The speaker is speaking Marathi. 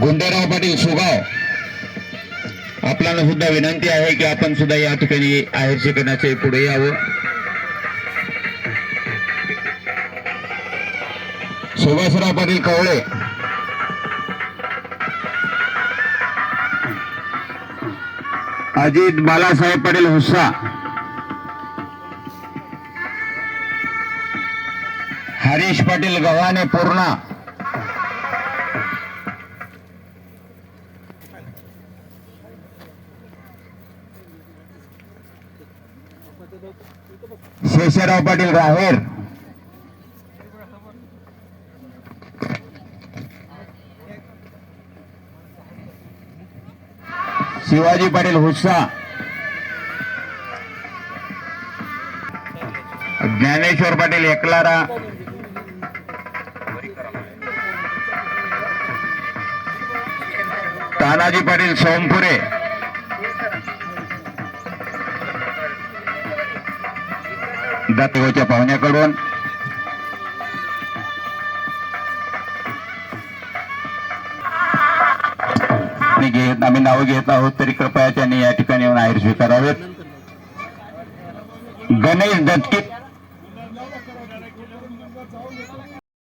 गुंडेराव पाटील सुगाव आपल्याला सुद्धा विनंती आहे की आपण सुद्धा या ठिकाणी आहेर शिकण्याचे पुढे यावं. सुभाषराव पाटील कवळे. अजित बालासाहेब पाटील हुस्सा. हरीश पाटील गव्हाणे पूर्णा. शेषराव पाटील राहेर. शिवाजी पाटील हुस्सा. ज्ञानेश्वर पाटील एकलारा. तानाजी पाटील सोमपुरे. सिद्धार्थगावच्या पाहुण्याकडून. घेत आम्ही नावं घेत आहोत तरी कृपया त्यांनी या ठिकाणी येऊन आहेर स्वीकारावेत. गणेश दत्कित